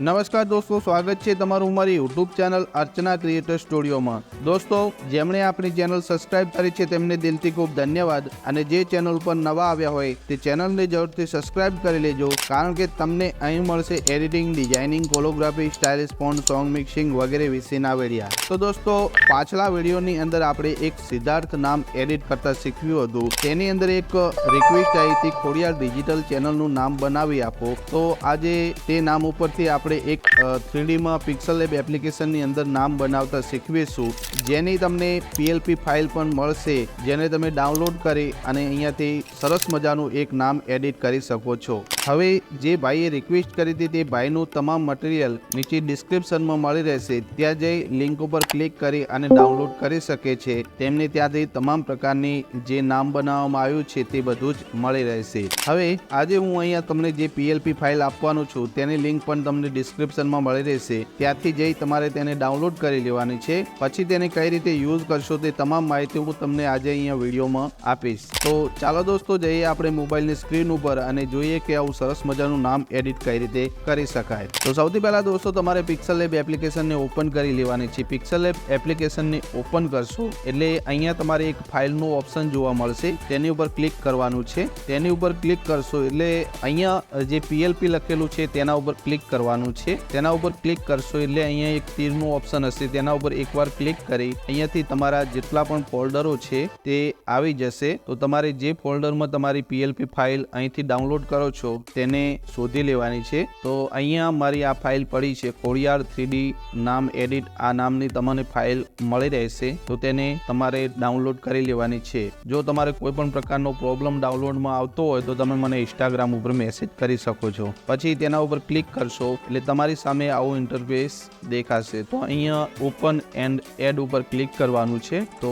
નમસ્કાર દોસ્તો, સ્વાગત છે તમારું મારી યુટ્યુબ ચેનલ અર્ચના ક્રિએટર સ્ટુડિયોમાં દોસ્તો, જેમણે આપણી ચેનલ સબસ્ક્રાઇબ કરી છે તેમને દિલથી ખૂબ ધન્યવાદ અને જે ચેનલ પર નવા આવ્યા હોય તે ચેનલને જરૂરથી સબસ્ક્રાઇબ કરી લેજો કારણ કે તમને અહીં મળશે editing designing calligraphy stylish phone song mixing વગેરે વિશેના વેડિયા તો દોસ્તો, પાછલા વિડીયોની અંદર આપણે એક સિદ્ધાર્થ નામ એડિટ કરતા શીખ્યું હતું. તેની અંદર એક રિક્વેસ્ટ આવી હતી, ખોડિયાર ડિજિટલ ચેનલનું નામ બનાવી આપો. તો આજે તે નામ ઉપરથી આપણે એક થ્રીડીમાં પિક્સલ લેબ એપ્લિકેશનની અંદર નામ બનાવતા શીખવીશું, જેની તમને પીએલપી ફાઇલ પણ મળશે, જેને તમે ડાઉનલોડ કરી અને અહીંયાથી સરસ મજાનું એક નામ એડિટ કરી શકો છો. હવે જે ભાઈએ રિક્વેસ્ટ કરી હતી તે ભાઈનું તમામ મટીરિયલ નીચે ડિસ્ક્રિપ્શનમાં મળી રહેશે. ત્યાં જઈ લિંક ઉપર ક્લિક કરી અને ડાઉનલોડ કરી શકે છે. તેમને ત્યાંથી તમામ પ્રકારની જે નામ બનાવવામાં આવ્યું છે તે બધું જ મળી રહેશે. હવે આજે હું અહીંયા તમને જે પીએલપી ફાઇલ આપવાનું છું તેની લિંક પણ તમને ડિસ્ક્રિપ્શનમાં મળી રહેશે. ત્યાંથી જઈ તમારે તેને ડાઉનલોડ કરી લેવાની છે. પછી તેને કઈ રીતે યુઝ કરશો તે તમામ માહિતી હું તમને આજે અહીંયા વિડીયોમાં આપીશ. તો ચાલો દોસ્તો જઈએ આપણે મોબાઈલની સ્ક્રીન ઉપર અને જોઈએ કે આવું સરસ મજાનું નામ એડિટ કઈ રીતે કરી શકાય. તો સૌથી પહેલા દોસ્તો, તમારે પિક્સલ લેબ એપ્લિકેશનને ઓપન કરી લેવાની છે. પિક્સલ લેબ એપ્લિકેશનને ઓપન કરશો એટલે અહીંયા તમારે એક ફાઇલનું ઓપ્શન જોવા મળશે. તેની ઉપર ક્લિક કરવાનું છે. તેની ઉપર ક્લિક કરશો એટલે અહીંયા જે પીએલપી લખેલું છે તેના ઉપર ક્લિક કરવાનું છે. તેના ઉપર ક્લિક કરશો એટલે અહીંયા એક તીરનું ઓપ્શન હશે. તેના ઉપર એકવાર ક્લિક કરી અહીંયાથી તમારા જેટલા પણ ફોલ્ડરો છે તે આવી જશે. તો તમારે જે ફોલ્ડરમાં તમારી પીએલપી ફાઇલ અહીંથી ડાઉનલોડ કરો છો તેને શોધી લેવાની છે. તો અહીંયા મારી આ ફાઇલ પડી છે. ખોડિયાર થ્રીડી નામ એડિટ આ નામની તમને ફાઇલ મળી રહેશે. તો તેને તમારે ડાઉનલોડ કરી લેવાની છે. જો તમારે કોઈ પણ પ્રકારનો પ્રોબ્લેમ ડાઉનલોડમાં આવતો હોય તો તમે મને ઇન્સ્ટાગ્રામ ઉપર મેસેજ કરી શકો છો. પછી તેના ઉપર ક્લિક કરશો એટલે તમારી સામે આવો ઇન્ટરફેસ દેખાશે. તો અહીંયા ઓપન એન્ડ એડ ઉપર ક્લિક કરવાનું છે. તો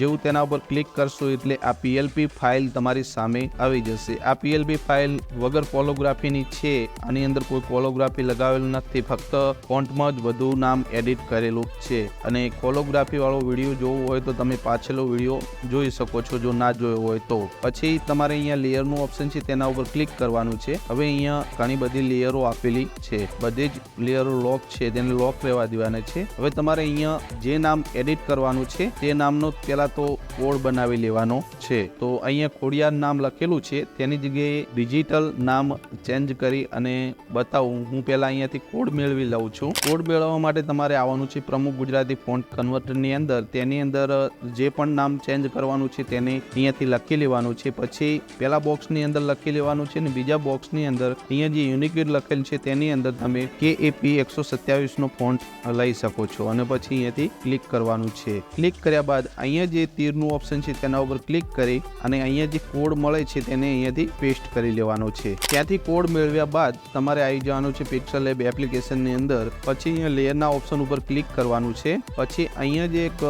જેવું તેના ઉપર ક્લિક કરશો એટલે આ પીએલપી ફાઇલ તમારી સામે આવી જશે. આ પીએલપી ફાઇલ વગર કોલોગ્રાફીની છે. આની અંદર કોઈ કોલોગ્રાફી લગાવેલું નથી. ફક્ત ફોન્ટમાં જ બધું નામ એડિટ કરેલું છે. અને કોલોગ્રાફી વાળો વીડિયો જોવો હોય તો તમે પાછળનો વીડિયો જોઈ શકો છો, જો ના જોયો હોય તો. પછી તમારે અહીંયા લેયરનું ઓપ્શન છે, તેના ઉપર ક્લિક કરવાનું છે. હવે અહીંયા ઘણી બધી લેયરો આપેલી છે. બધી જ લેયરો લોક છે, તેને લોક રહેવા દેવાના છે. હવે તમારે અહીંયા જે નામ એડિટ કરવાનું છે, તે નામનો પહેલા તો કોડ બનાવી લેવાનો છે. તો અહીંયા ખોડિયાર નામ લખેલું છે. તેની જગ્યાએ ડિજિટલ નામ ચેન્જ કરી અને બતાવું. હું પહેલાં અહીંયાથી કોડ મેળવી લઉં છું. કોડ મેળવવા માટે તમારે આવવાનું છે પ્રમુખ ગુજરાતી ફોન્ટ કન્વર્ટરની અંદર. તેની અંદર જે પણ નામ ચેન્જ કરવાનું છે તેને અહીંયાથી લખી લેવાનું છે. પછી પહેલા બોક્સની અંદર લખી લેવાનું છે અને બીજા બોક્સની અંદર અહીંયા જે યુનિકેડ લખેલ છે તેની અંદર તમે કે એ પી એકસો સત્યાવીસનો ફોન્ટ લઈ શકો છો. અને પછી અહીંયાથી ક્લિક કરવાનું છે. ક્લિક કર્યા બાદ અહીંયા જે તીરનું ઓપ્શન છે તેના ઉપર ક્લિક કરી અને અહીંયા જે કોડ મળે છે તેને અહીંયાથી પેસ્ટ કરી લેવાનો છે. ત્યાંથી કોડ મેળવ્યા બાદ તમારે આવી જવાનું છે પિક્સલ લેબ એપ્લિકેશનની અંદર. પછી અહીંયા લેયરના ઓપ્શન ઉપર ક્લિક કરવાનું છે. પછી અહીંયા જે એક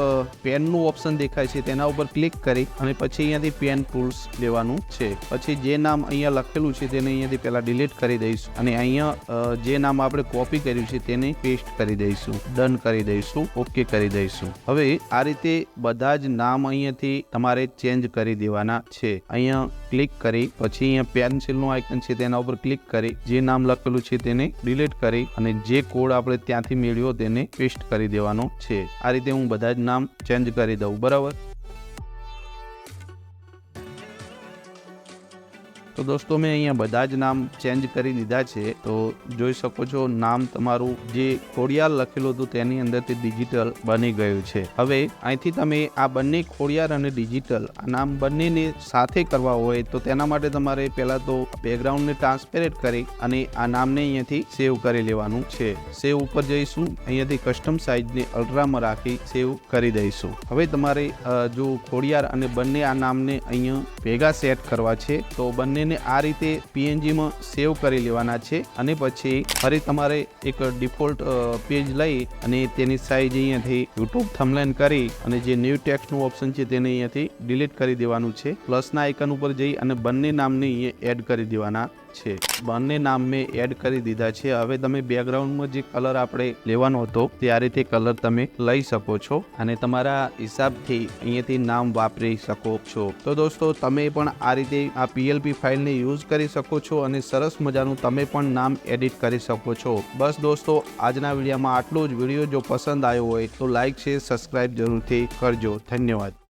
પેનનું ઓપ્શન દેખાય છે તેના ઉપર ક્લિક કરી અને પછી અહીંયાથી પેન ટૂલ્સ લેવાનું છે. પછી જે નામ અહીંયા લખેલું છે તેને અહીંયાથી પહેલા ડિલીટ કરી દઈશું અને અહીંયા જે નામ આપણે કોપી કર્યું છે તેને પેસ્ટ કરી દઈશું. ડન કરી દઈશું. ઓકે કરી દઈશું. હવે આ રીતે બધા જ નામ અહીંયાથી તમારે ચેન્જ કરી દેવાના છે. અહીંયા ક્લિક કરી, પછી અહીંયા પેન્સિલનું આઇકન છે તેના ઉપર ક્લિક કરી, જે નામ લખેલું છે તેને ડિલીટ કરી અને જે કોડ આપણે ત્યાંથી મેળવ્યો તેને પેસ્ટ કરી દેવાનો છે. આ રીતે હું બધા જ નામ ચેન્જ કરી દઉં, બરાબર? તો દોસ્તો, મેં અહીંયા બધા જ નામ ચેન્જ કરી દીધા છે. તો જોઈ શકો છો, નામ તમારું જે ખોડિયાર લખેલું હતું તેની અંદરથી ડિજિટલ બની ગયું છે. હવે અહીંથી તમે આ બંને ખોડિયાર અને ડિજિટલ આ નામ બંનેને સાથે કરવા હોય તો તેના માટે તમારે પહેલાં તો બેકગ્રાઉન્ડને ટ્રાન્સપેરેન્ટ કરી અને આ નામને અહીંયાથી સેવ કરી લેવાનું છે. સેવ ઉપર જઈશું, અહીંયાથી કસ્ટમ સાઇઝને અલ્ટ્રામાં રાખી સેવ કરી દઈશું. હવે તમારે જો ખોડિયાર અને બંને આ નામને અહીંયા ભેગા સેટ કરવા છે, તો બંનેને આ રીતે પીએનજીમાં સેવ કરી લેવાના છે અને પછી ફરી તમારે એક ડિફોલ્ટ પેજ લઈ અને તેની સાઈઝ અહીંયાથી યુટ્યુબ થમલાઈન કરી અને જે ન્યૂ ટેક્સ્ટનું ઓપ્શન છે તેને અહીંયાથી ડિલીટ કરી દેવાનું છે. પ્લસના આઇકન ઉપર જઈ અને બંને નામને અહીંયા એડ કરી દેવાના છે. બંને નામ મેં એડ કરી દીધા છે. હવે તમે બેકગ્રાઉન્ડમાં જે કલર આપણે લેવાનો હતો તે આ રીતે કલર તમે લઈ શકો છો અને તમારા હિસાબથી અહીંયાથી નામ વાપરી શકો છો. તો દોસ્તો, તમે પણ આ રીતે આ પીએલપી ફાઇલ ફાઇલને યુઝ કરી શકો છો અને સરસ મજાનું તમે પણ નામ એડિટ કરી શકો છો. બસ દોસ્તો, આજના વિડીયોમાં આટલું જ. વીડિયો જો પસંદ આવ્યો હોય તો લાઇક શેર, સબસ્ક્રાઇબ જરૂરથી કરજો. ધન્યવાદ.